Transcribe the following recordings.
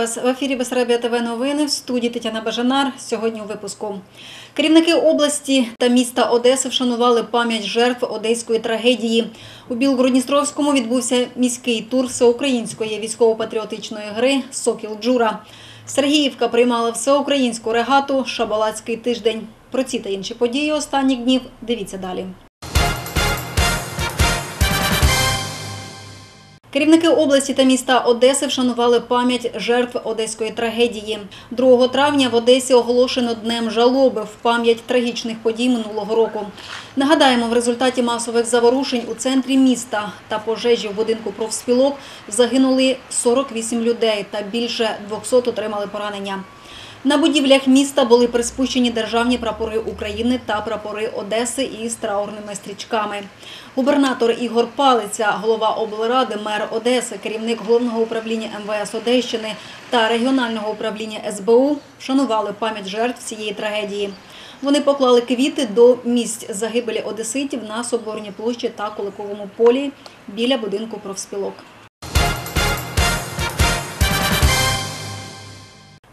Вас в ефірі Бесарабія ТВ новини в студії Тетяна Бажанар. Сьогодні у випуску. Керівники області та міста Одеси вшанували пам'ять жертв одеської трагедії. У Білгородністровському відбувся міський тур всеукраїнської військово-патріотичної гри Сокіл Джура. Сергіївка приймала всеукраїнську регату Шабалацький тиждень. Про ці та інші події останніх днів дивіться далі. Керівники області та міста Одеси вшанували пам'ять жертв одеської трагедії. 2 травня в Одесі оголошено днем жалоби в пам'ять трагічних подій минулого року. Нагадаємо, в результаті масових заворушень у центрі міста та пожежі в будинку профспілок загинули 48 людей та більше 200 отримали поранення. На будівлях міста були приспущені державні прапори України та прапори Одеси із траурними стрічками. Губернатор Ігор Палиця, голова облради, мер Одеси, керівник головного управління МВС Одещини та регіонального управління СБУ вшанували пам'ять жертв цієї трагедії. Вони поклали квіти до місць загибелі одеситів на Соборній площі та Куликовому полі біля будинку профспілок.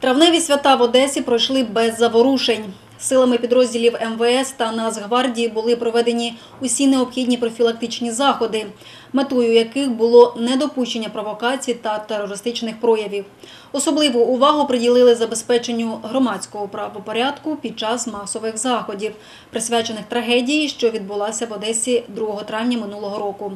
Травневі свята в Одесі пройшли без заворушень. Силами підрозділів МВС та Нацгвардії були проведені усі необхідні профілактичні заходи, метою яких було недопущення провокацій та терористичних проявів. Особливу увагу приділили забезпеченню громадського правопорядку під час масових заходів, присвячених трагедії, що відбулася в Одесі 2 травня минулого року.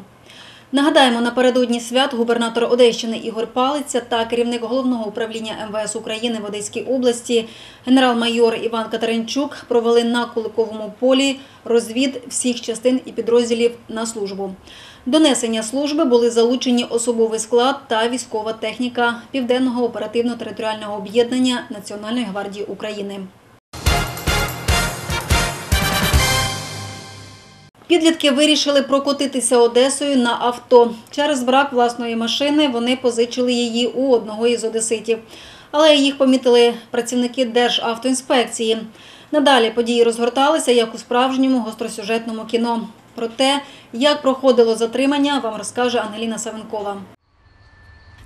Нагадаємо, напередодні свят губернатор Одещини Ігор Палиця та керівник головного управління МВС України в Одеській області генерал-майор Іван Катеринчук провели на Куликовому полі розвід всіх частин і підрозділів на службу. До несення служби були залучені особовий склад та військова техніка Південного оперативно-територіального об'єднання Національної гвардії України. Підлітки вирішили прокотитися Одесою на авто. Через брак власної машини вони позичили її у одного із одеситів. Але їх помітили працівники Державтоінспекції. Надалі події розгорталися як у справжньому гостросюжетному кіно. Про те, як проходило затримання, вам розкаже Ангеліна Савенкова.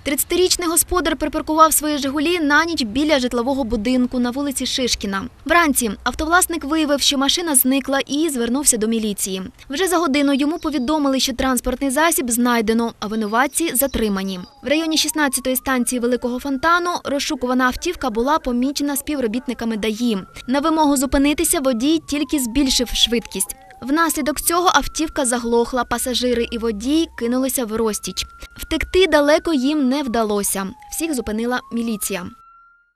30-річний господар припаркував свої «Жигулі» на ніч біля житлового будинку на вулиці Шишкіна. Вранці автовласник виявив, що машина зникла і звернувся до міліції. Вже за годину йому повідомили, що транспортний засіб знайдено, а винуватці затримані. В районі 16-ї станції Великого Фонтану розшукувана автівка була помічена співробітниками ДАІ. На вимогу зупинитися водій тільки збільшив швидкість. Внаслідок цього автівка заглохла, пасажири і водій кинулися в розтіч. Втекти далеко їм не вдалося. Всіх зупинила міліція.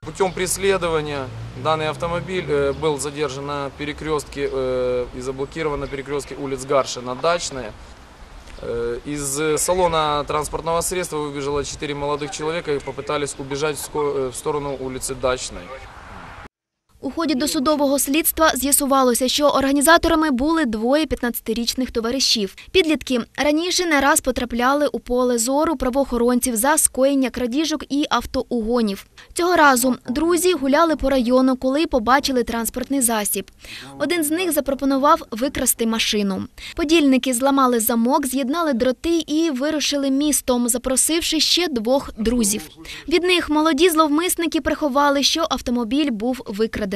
Путем преследования данный автомобиль э, был задержан на перекрестке э, и заблокирован на перекрестке улиц Гаршина Дачная. Э, Из салона транспортного средства выбежало четыре молодых человека и попытались убежать в ско- э, в сторону улицы Дачной. У ході досудового слідства з'ясувалося, що організаторами були двоє 15-річних товаришів. Підлітки раніше не раз потрапляли у поле зору правоохоронців за скоєння крадіжок і автоугонів. Цього разу друзі гуляли по району, коли побачили транспортний засіб. Один з них запропонував викрасти машину. Подільники зламали замок, з'єднали дроти і вирушили містом, запросивши ще двох друзів. Від них молоді зловмисники приховали, що автомобіль був викрадений.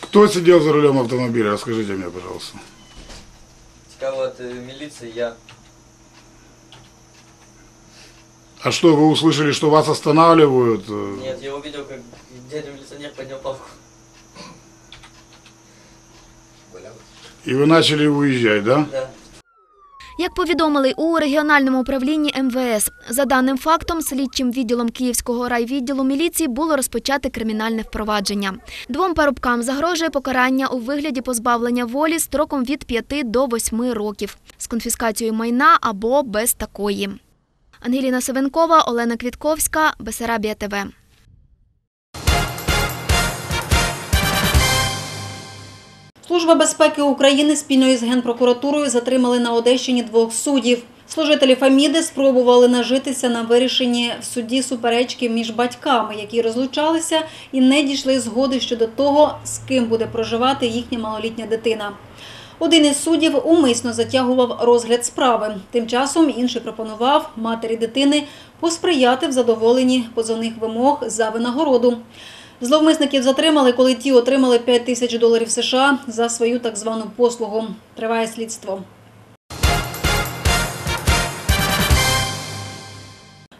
Кто сидел за рулем автомобиля? Расскажите мне, пожалуйста. Сказал, вот э, милиция, я. А что, вы услышали, что вас останавливают? Нет, я увидел, как дядя милиционер поднял палку. И вы начали выезжать, да? Да. Як повідомили у регіональному управлінні МВС, за даним фактом, слідчим відділом Київського райвідділу міліції було розпочати кримінальне впровадження. Двом парубкам загрожує покарання у вигляді позбавлення волі строком від 5 до 8 років з конфіскацією майна або без такої. Ангеліна Савенкова, Олена Квітковська, Бесарабія ТВ. Служба безпеки України спільно із Генпрокуратурою затримали на Одещині двох суддів. Служителі Фаміди спробували нажитися на вирішенні в суді суперечки між батьками, які розлучалися і не дійшли згоди щодо того, з ким буде проживати їхня малолітня дитина. Один із суддів умисно затягував розгляд справи. Тим часом інший пропонував матері дитини посприяти в задоволенні позовних вимог за винагороду. Зловмисників затримали, коли ті отримали 5 тисяч доларів США за свою так звану послугу. Триває слідство.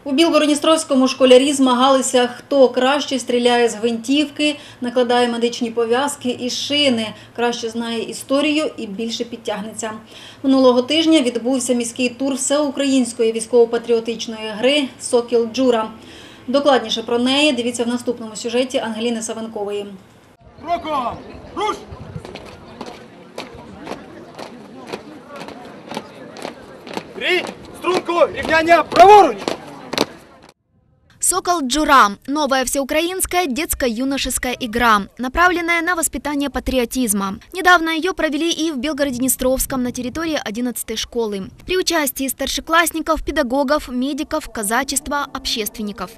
У Білгородністровському школярі змагалися, хто краще стріляє з гвинтівки, накладає медичні пов'язки і шини, краще знає історію і більше підтягнеться. Минулого тижня відбувся міський тур всеукраїнської військово-патріотичної гри Сокіл Джура. Докладніше про неї дивіться в наступному сюжеті Ангеліни Савенкової. Кроком! Руш! Три, струнку, рівняння, праворуч! «Сокол Джура» – новая всеукраинская детско-юношеская игра, направленная на воспитание патриотизма. Недавно ее провели и в Белгороде-Днестровском на территории 11 школы. При участии старшеклассников, педагогов, медиков, казачества, общественников.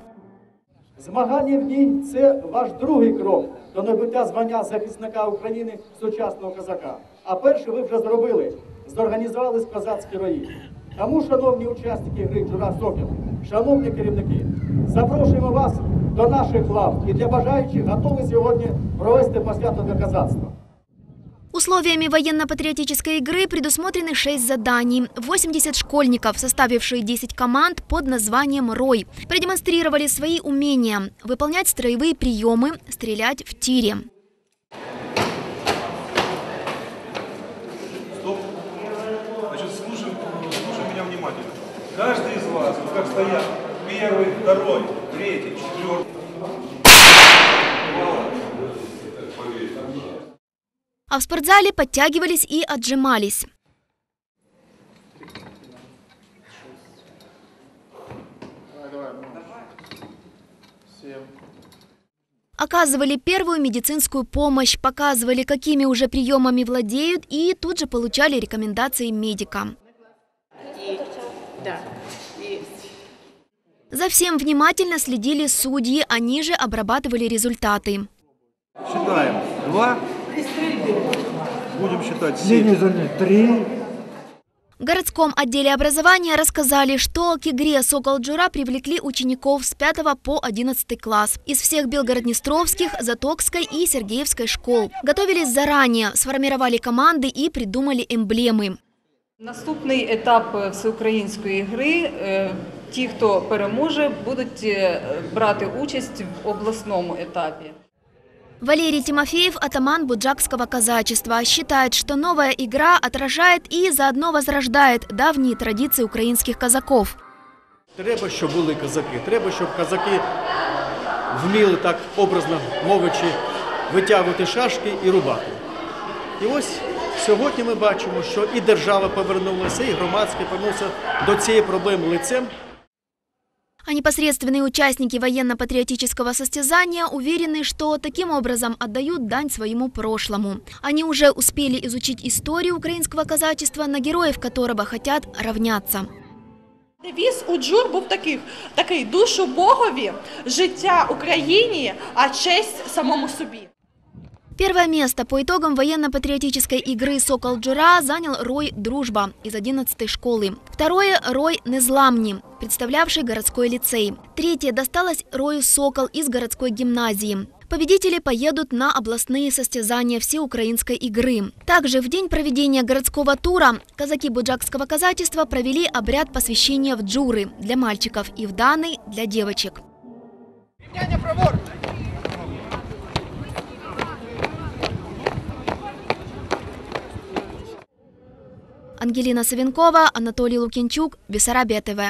Змагання в ній це ваш другий крок до набуття звання захисника України сучасного козака. А перше ви вже зробили. Зорганізувались козацькі рої. Тому, шановні учасники гри Джура Сокіл, шановні керівники, запрошуємо вас до наших лав і для бажаючих готові сьогодні провести посвято для козацтва. Условиями военно-патриотической игры предусмотрены 6 заданий. 80 школьников, составившие 10 команд под названием «Рой», продемонстрировали свои умения – выполнять строевые приемы, стрелять в тире. Значит, слушай, слушай меня внимательно. Каждый из вас, вот как стоят, первый, второй, третий, четвертый. А в спортзале подтягивались и отжимались. Оказывали первую медицинскую помощь, показывали, какими уже приемами владеют, и тут же получали рекомендации медика. За всем внимательно следили судьи, они же обрабатывали результаты. Считаем. Два. Будем считать семь. В городском отделе образования рассказали, что к игре «Сокол Джура» привлекли учеников с 5 по 11 класс из всех Белгороднестровских, Затокской и Сергеевской школ. Готовились заранее, сформировали команды и придумали эмблемы. Наступний етап е, всеукраїнської гри. е, Ті, хто переможе, будуть е, брати участь в обласному етапі. Валерий Тимофеев, атаман буджакского казачества, считает, что новая игра отражает и заодно возрождает давние традиции украинских казаков. Треба, щоб були козаки. Треба, щоб козаки вміли так образно мовичи витягувати шашки і рубати. І ось сьогодні ми бачимо, що і держава повернулася, і громадське повернувся до цієї проблеми лицем. А непосредственные участники военно-патриотического состязания уверены, что таким образом отдают дань своему прошлому. Они уже успели изучить историю украинского казачества, на героев которого хотят равняться. Девіз у джур був таких, такий душу Богові, життя Україні, а честь самому собі. Первое место по итогам военно-патриотической игры «Сокол Джура» занял Рой «Дружба» из 11 школы. Второе – Рой «Незламни», представлявший городской лицей. Третье досталось Рою «Сокол» из городской гимназии. Победители поедут на областные состязания всеукраинской игры. Также в день проведения городского тура казаки буджакского казачества провели обряд посвящения в джуры для мальчиков и в даны для девочек. Рівняння, праворуч! Ангелина Савенкова, Анатолий Лукинчук, Бессарабия ТВ.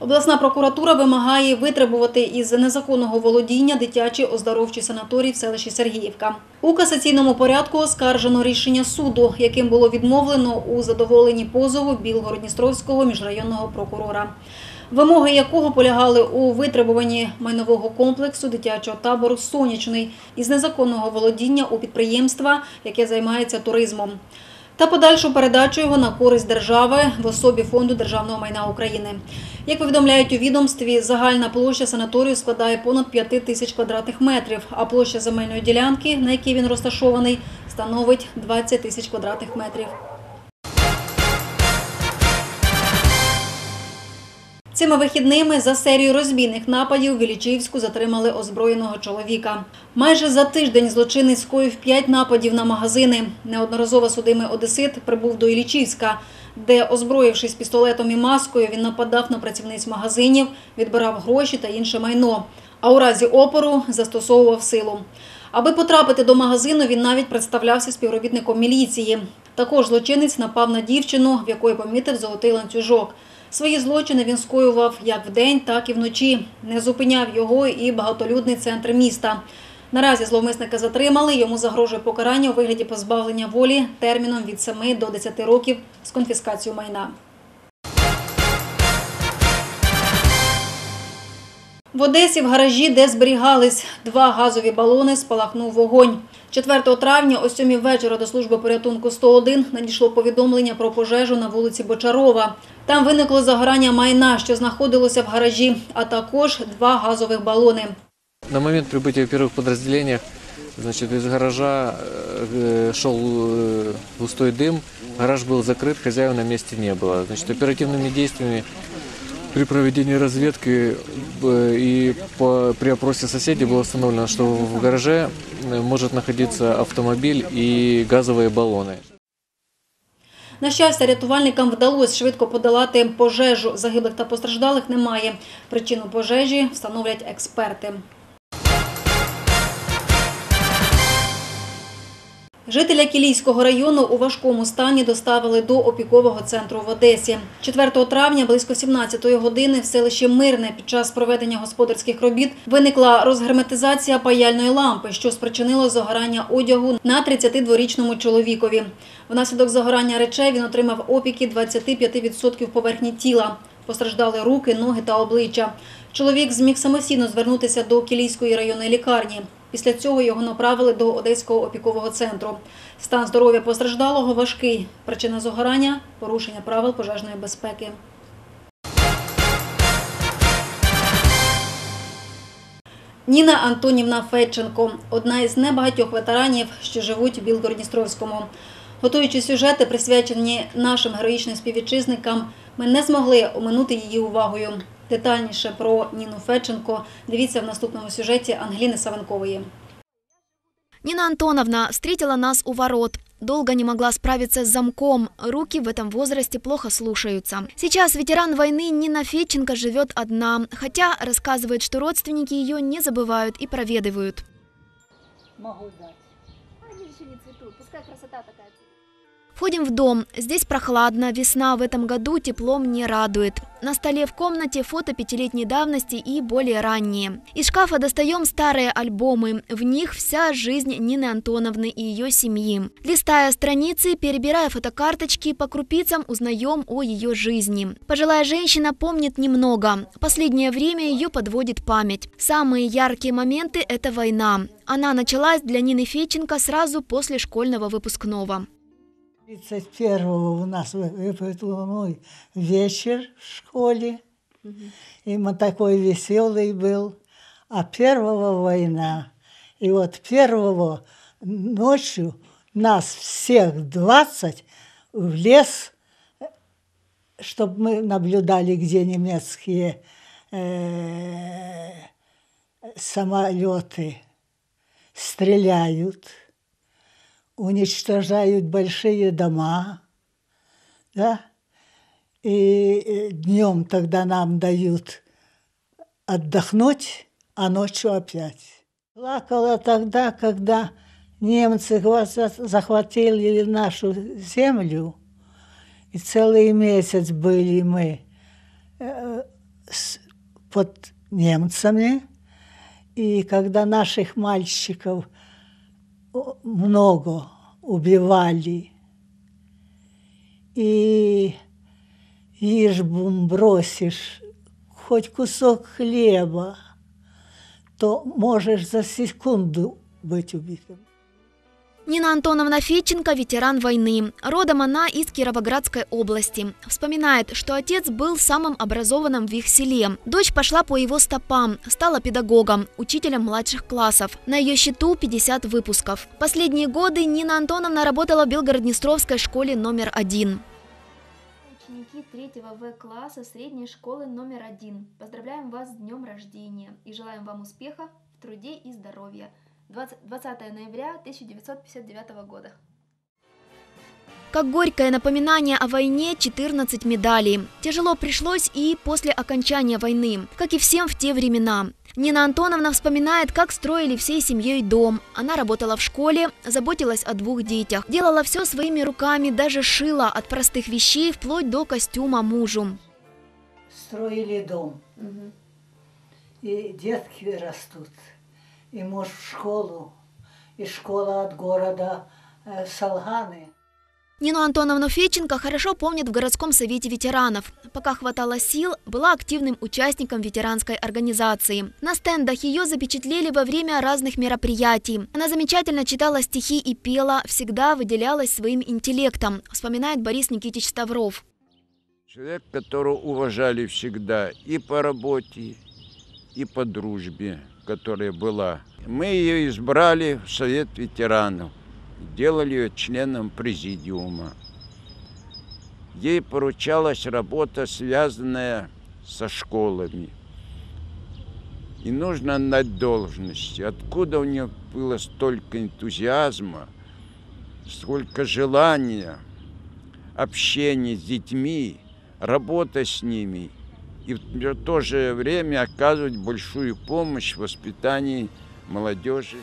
Обласна прокуратура вимагає витребувати із незаконного володіння дитячий оздоровчий санаторій в селищі Сергіївка. У касаційному порядку оскаржено рішення суду, яким було відмовлено у задоволенні позову Білгородністровського міжрайонного прокурора. Вимоги якого полягали у витребуванні майнового комплексу дитячого табору Сонячний із незаконного володіння у підприємства, яке займається туризмом. та подальшу передачу його на користь держави в особі Фонду державного майна України. Як повідомляють у відомстві, загальна площа санаторію складає понад 5 тисяч квадратних метрів, а площа земельної ділянки, на якій він розташований, становить 20 тисяч квадратних метрів. Цими вихідними за серію розбійних нападів в Ілічівську затримали озброєного чоловіка. Майже за тиждень злочинець скоїв п'ять нападів на магазини. Неодноразово судимий одесит прибув до Ілічівська, де, озброївшись пістолетом і маскою, він нападав на працівниць магазинів, відбирав гроші та інше майно. А у разі опору застосовував силу. Аби потрапити до магазину, він навіть представлявся співробітником міліції. Також злочинець напав на дівчину, в якої помітив золотий ланцюжок. Свої злочини він скоював як вдень, так і вночі. Не зупиняв його і багатолюдний центр міста. Наразі зловмисника затримали. Йому загрожує покарання у вигляді позбавлення волі терміном від 7 до 10 років з конфіскацією майна. В Одесі в гаражі, де зберігались два газові балони, спалахнув вогонь. 4 травня о 7 вечора до служби порятунку 101 надійшло повідомлення про пожежу на вулиці Бочарова. Там виникло загорання майна, що знаходилося в гаражі, а також два газових балони. На момент прибытия в первых подразделениях значит, из гаража э, шел э, густой дым, гараж был закрыт, хозяина на месте не было. Значит, оперативными действиями при проведении разведки э, и по, при опросе соседей было установлено, что в гараже э, может находиться автомобиль и газовые баллоны. На щастя, рятувальникам вдалося швидко подолати пожежу. Загиблих та постраждалих немає. Причину пожежі встановлять експерти. Жителя Кілійського району у важкому стані доставили до опікового центру в Одесі. 4 травня близько 17 години в селищі Мирне під час проведення господарських робіт виникла розгерметизація паяльної лампи, що спричинило загорання одягу на 32-річному чоловікові. Внаслідок загорання речей він отримав опіки 25% поверхні тіла. Постраждали руки, ноги та обличчя. Чоловік зміг самостійно звернутися до Кілійської районної лікарні. Після цього його направили до Одеського опікового центру. Стан здоров'я постраждалого важкий. Причина загорання – порушення правил пожежної безпеки. Ніна Антонівна Федченко – одна із небагатьох ветеранів, що живуть у Білгородністровському. Готуючи сюжети, присвячені нашим героїчним співвітчизникам, ми не змогли оминути її увагою. Детальніше про Ніну Федченко дивіться в наступному сюжеті Ангеліни Савенкової. Нина Антоновна встретила нас у ворот. Долго не могла справиться с замком. Руки в этом возрасте плохо слушаются. Сейчас ветеран войны Нина Федченко живет одна, хотя рассказывает, что родственники ее не забывают и проведывают. Могу дать. Входим в дом. Здесь прохладно, весна в этом году теплом не радует. На столе в комнате фото пятилетней давности и более ранние. Из шкафа достаем старые альбомы. В них вся жизнь Нины Антоновны и ее семьи. Листая страницы, перебирая фотокарточки, по крупицам узнаем о ее жизни. Пожилая женщина помнит немного. Последнее время ее подводит память. Самые яркие моменты – это война. Она началась для Нины Феченко сразу после школьного выпускного. 31-го у нас вы- выпускной вечер в школе, и мы такой веселый был. А первого война. И вот первого ночью нас всех 20 в лес, чтобы мы наблюдали, где немецкие э, самолеты стреляют уничтожают большие дома, да, и днем тогда нам дают отдохнуть, а ночью опять. Плакала тогда, когда немцы захватили нашу землю, и целый месяц были мы э, под немцами, и когда наших мальчиков много убивали. И ишбум бросишь хоть кусок хлеба, то можешь за секунду быть убитым. Нина Антоновна Федченко – ветеран войны. Родом она из Кировоградской области. Вспоминает, что отец был самым образованным в их селе. Дочь пошла по его стопам, стала педагогом, учителем младших классов. На ее счету 50 выпусков. Последние годы Нина Антоновна работала в Белгород-Днестровской школе номер один. Ученики 3 В класса средней школы номер один. Поздравляем вас с днем рождения и желаем вам успеха в труде и здоровья. 20, 20 ноября 1959 года. Как горькое напоминание о войне 14 медалей. Тяжело пришлось и после окончания войны, как и всем в те времена. Нина Антоновна вспоминает, как строили всей семьей дом. Она работала в школе, заботилась о двух детях, делала все своими руками, даже шила от простых вещей вплоть до костюма мужу. Строили дом. И детки растут. И муж в школу. И школа от города э, Салганы. Нину Антоновну Федченко хорошо помнят в городском совете ветеранов. Пока хватало сил, была активным участником ветеранской организации. На стендах ее запечатлели во время разных мероприятий. Она замечательно читала стихи и пела, всегда выделялась своим интеллектом, вспоминает Борис Никитич Ставров. Человек, которого уважали всегда и по работе, и по дружбе, которая была. Мы ее избрали в Совет ветеранов, делали ее членом президиума. Ей поручалась работа, связанная со школами. И нужно отдать должности. Откуда у нее было столько энтузиазма, столько желания, общения с детьми, работа с ними и в то же время оказывать большую помощь в воспитании молодежи.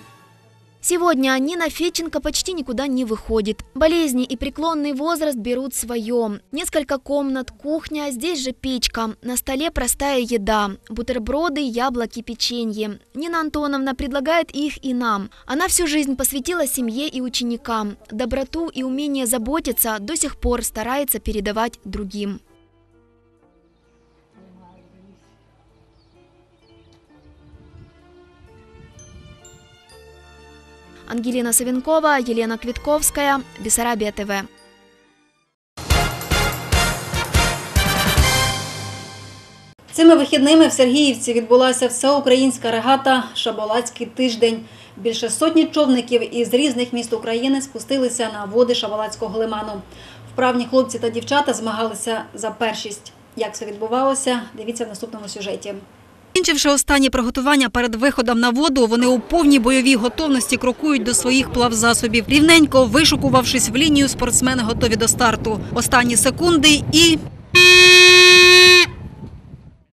Сегодня Нина Федченко почти никуда не выходит. Болезни и преклонный возраст берут свое. Несколько комнат, кухня, здесь же печка. На столе простая еда. Бутерброды, яблоки, печенье. Нина Антоновна предлагает их и нам. Она всю жизнь посвятила семье и ученикам. Доброту и умение заботиться до сих пор старается передавать другим. Ангелина Савенкова, Елена Квитковская, Бессарабия ТВ. Цими вихідними в Сергіївці відбулася всеукраїнська регата Шаболацький тиждень. Більше сотні човників із різних міст України спустилися на води Шаболацького лиману. Вправні хлопці та дівчата змагалися за першість. Як все відбувалося, дивіться в наступному сюжеті. Закінчивши останні приготування перед виходом на воду, вони у повній бойовій готовності крокують до своїх плавзасобів. Рівненько вишукувавшись в лінію, спортсмени готові до старту. Останні секунди і.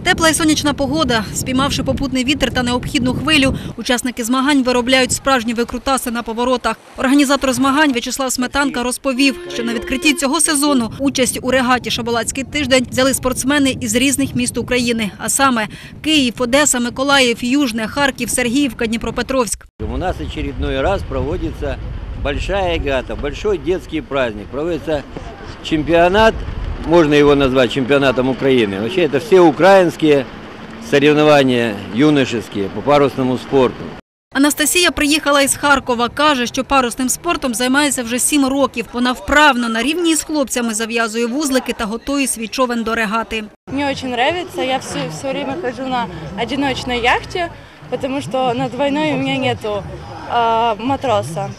Тепла і сонячна погода, спіймавши попутний вітер та необхідну хвилю, учасники змагань виробляють справжні викрутаси на поворотах. Організатор змагань В'ячеслав Сметанка розповів, що на відкритті цього сезону участь у регаті Шаболацький тиждень взяли спортсмени із різних міст України, а саме Київ, Одеса, Миколаїв, Южне, Харків, Сергіївка, Дніпропетровськ. У нас очередной раз проводится большая гата, большой детский праздник. Проводится чемпионат, можно его назвать чемпионатом Украины. Вообще это все украинские соревнования юношеские по парусному спорту. Анастасія приїхала із Харкова. Каже, що парусним спортом займається вже сім років. Вона вправно на рівні з хлопцями зав'язує вузлики та готує свій човен до регати. Мне очень нравится. Я все, все время хожу на одиночной яхте, потому что над войной у меня нету э, матроса.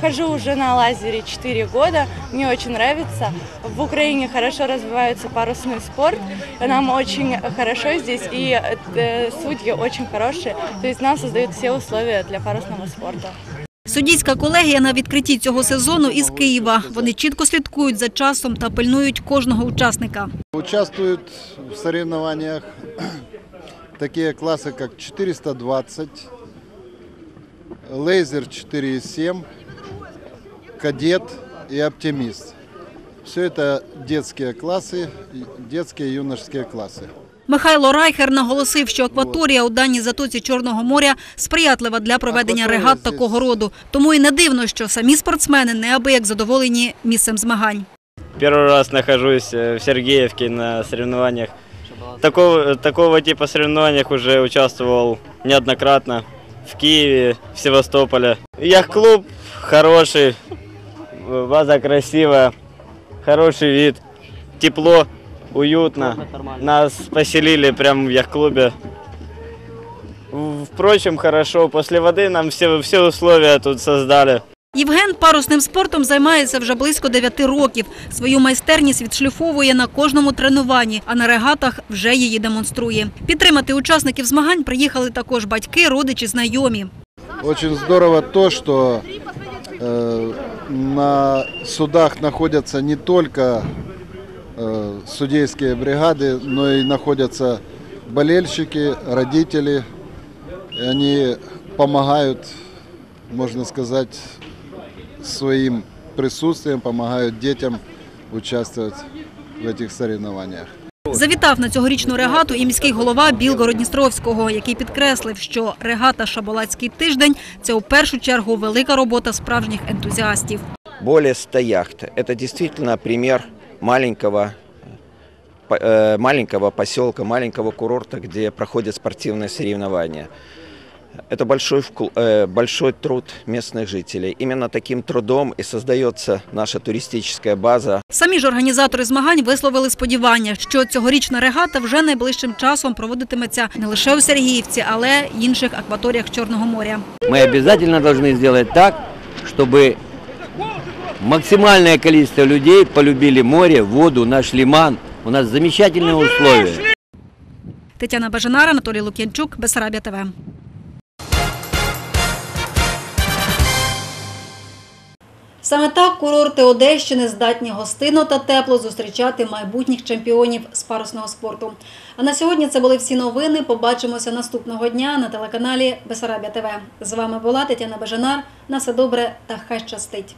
Хожу уже на лазере 4 года. Мне очень нравится. В Украине хорошо развивается парусный спорт. Нам очень хорошо здесь, и э, судьи очень хорошие. То есть нам создают все условия для парусного спорта. Суддівська колегія на відкритті цього сезону із Києва. Вони чітко слідкують за часом та пильнують кожного учасника. Участвуют в соревнованиях такие классы, как 420, лейзер 4,7, кадет и оптимист. Все это детские классы, детские и юношеские классы. Михайло Райхер наголосив, що акваторія у даній затоці Чорного моря сприятлива для проведення регат такого роду. Тому і не дивно, що самі спортсмени неабияк задоволені місцем змагань. Первый раз нахожусь э, в Сергеевке на соревнованиях. Такого, такого типа соревнованиях уже участвовал неоднократно в Киеве, в Севастополе. Яхт-клуб хороший, база красивая, хороший вид, тепло, уютно. Нас поселили прямо в яхт-клубе. Впрочем, хорошо, после воды нам все, все условия тут создали. Євген парусним спортом займається вже близько 9 років. Свою майстерність відшліфовує на кожному тренуванні, а на регатах вже її демонструє. Підтримати учасників змагань приїхали також батьки, родичі, знайомі. Очень здорово то, что э, на судах находятся не только э, судейские бригады, но и находятся болельщики, родители. И они помогают, можно сказать, своим присутствием, помогают детям участвовать в этих соревнованиях. Завітав на цьогорічну регату і міський голова Білгород-Дністровського, який підкреслив, що регата Шаболацький тиждень це у першу чергу велика робота справжніх ентузіастів. более 100 яхт. Это действительно пример маленького, по- э, маленького поселка, маленького курорта, где проходят спортивные соревнования. Это большой, вкл- э, большой труд местных жителей. Именно таким трудом и создается наша туристическая база. Самі ж організатори змагань висловили сподівання, що цьогорічна регата вже найближчим часом проводитиметься не лише у Сергіївці, але й інших акваторіях Чорного моря. Мы обязательно должны сделать так, чтобы максимальное количество людей полюбили море, воду, наш лиман. У нас замечательные условия. Тетяна Бажанар, Анатолій Лук'янчук, Бесарабія ТВ. Саме так курорти Одещини здатні гостинно та тепло зустрічати майбутніх чемпіонів з парусного спорту. А на сьогодні це були всі новини. Побачимося наступного дня на телеканалі Бесарабія ТВ. З вами була Тетяна Бажанар. На все добре та хай щастить.